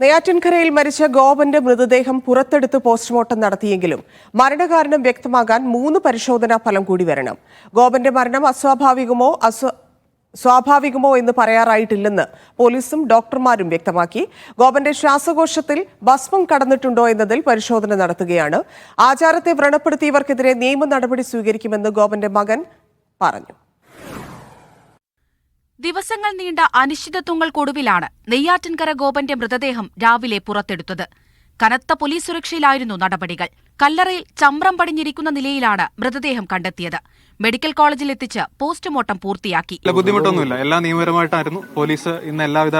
നെയ്യാറ്റിൻകരയിൽ മരിച്ച ഗോപന്റെ മൃതദേഹം പുറത്തെടുത്ത് പോസ്റ്റ്മോർട്ടം നടത്തിയെങ്കിലും മരണകാരണം വ്യക്തമാകാൻ മൂന്ന് പരിശോധനാ ഫലം കൂടി വരണം. ഗോപന്റെ മരണം അസ്വാഭാവികമോ അസ്വ സ്വാഭാവികമോ എന്ന് പറയാറായിട്ടില്ലെന്ന് പോലീസും ഡോക്ടർമാരും വ്യക്തമാക്കി. ഗോപന്റെ ശ്വാസകോശത്തിൽ ഭസ്മം കടന്നിട്ടുണ്ടോ എന്നതിൽ പരിശോധന നടത്തുകയാണ്. ആചാരത്തെ വ്രണപ്പെടുത്തിയവർക്കെതിരെ നിയമ നടപടി സ്വീകരിക്കുമെന്ന് ഗോപന്റെ മകൻ പറഞ്ഞു. ദിവസങ്ങൾ നീണ്ട അനിശ്ചിതത്വങ്ങൾക്കൊടുവിലാണ് നെയ്യാറ്റിൻകര ഗോപന്റെ മൃതദേഹം രാവിലെ പുറത്തെടുത്തത്. കനത്ത പോലീസ് സുരക്ഷയിലായിരുന്നു നടപടികൾ. കല്ലറയിൽ ചമ്രം പടിഞ്ഞിരിക്കുന്ന നിലയിലാണ് മൃതദേഹം കണ്ടെത്തിയത്. മെഡിക്കൽ കോളേജിൽ എത്തിച്ച് പോസ്റ്റ്മോർട്ടം പൂർത്തിയാക്കി. ബുദ്ധിമുട്ടൊന്നുമില്ല. എല്ലാ നിയമപരമായിട്ടായിരുന്നു. പോലീസ് ഇന്ന് എല്ലാവിധ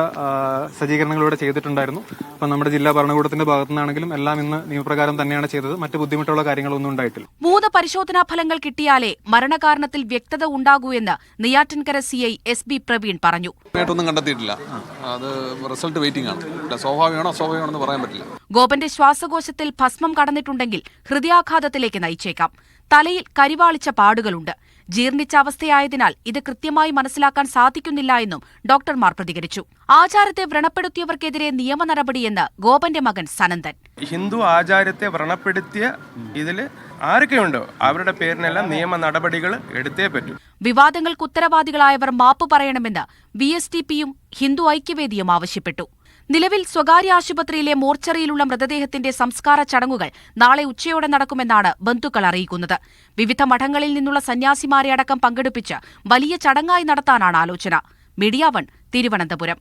സജ്ജീകരണങ്ങളിലൂടെ സജ്ജീകരണങ്ങളും ചെയ്തിട്ടുണ്ടായിരുന്നു. അപ്പം നമ്മുടെ ജില്ലാ ഭരണകൂടത്തിന്റെ ഭാഗത്തു നിന്നാണെങ്കിലും എല്ലാം ഇന്ന് നിയമപ്രകാരം തന്നെയാണ് ചെയ്തത്. മറ്റു ബുദ്ധിമുട്ടുള്ള കാര്യങ്ങളൊന്നും ഉണ്ടായിട്ടില്ല. മൂന്ന് പരിശോധനാ ഫലങ്ങൾ കിട്ടിയാലേ മരണകാരണത്തിൽ വ്യക്തത ഉണ്ടാകൂ എന്ന് Neyyattinkara C I S B Praveen പറഞ്ഞു. കണ്ടെത്തിയിട്ടില്ല. അത് റിസൾട്ട് വെയിറ്റിംഗ് ആണ്. സ്വാഭാവികമാണോ പറയാൻ പറ്റില്ല. ഗോപന്റെ ശ്വാസകോശത്തിൽ ഭസ്മം കടന്നിട്ടുണ്ടെങ്കിൽ ഹൃദയാഘാതത്തിലേക്ക് നയിച്ചേക്കാം. തലയിൽ കരിവാളിച്ച പാടുകളുണ്ട്. ജീർണിച്ച അവസ്ഥയായതിനാൽ ഇത് കൃത്യമായി മനസ്സിലാക്കാൻ സാധിക്കുന്നില്ല എന്നും ഡോക്ടർമാർ പ്രതികരിച്ചു. ആചാരത്തെ വ്രണപ്പെടുത്തിയവർക്കെതിരെ നിയമ നടപടിയെന്ന് ഗോപന്റെ മകൻ സനന്ദൻ. ഹിന്ദു ആചാരത്തെ വ്രണപ്പെടുത്തിയ ഇതിൽ ആരൊക്കെയുണ്ടോ? അവരുടെ പേരിനെല്ലാം നിയമ നടപടികൾ എടുത്തേ പറ്റൂ. വിവാദങ്ങൾക്ക് ഉത്തരവാദികളായവർ മാപ്പ് പറയണമെന്ന് ബി എസ് ടി പിയും ഹിന്ദു ഐക്യവേദിയും ആവശ്യപ്പെട്ടു. നിലവിൽ സ്വകാര്യ ആശുപത്രിയിലെ മോർച്ചറിയിലുള്ള മൃതദേഹത്തിന്റെ സംസ്കാര ചടങ്ങുകൾ നാളെ ഉച്ചയോടെ നടക്കുമെന്നാണ് ബന്ധുക്കൾ അറിയിക്കുന്നത്. വിവിധ മഠങ്ങളിൽ നിന്നുള്ള സന്യാസിമാരെ അടക്കം പങ്കെടുപ്പിച്ച് വലിയ ചടങ്ങായി നടത്താനാണ് ആലോചന. Media One Thiruvananthapuram.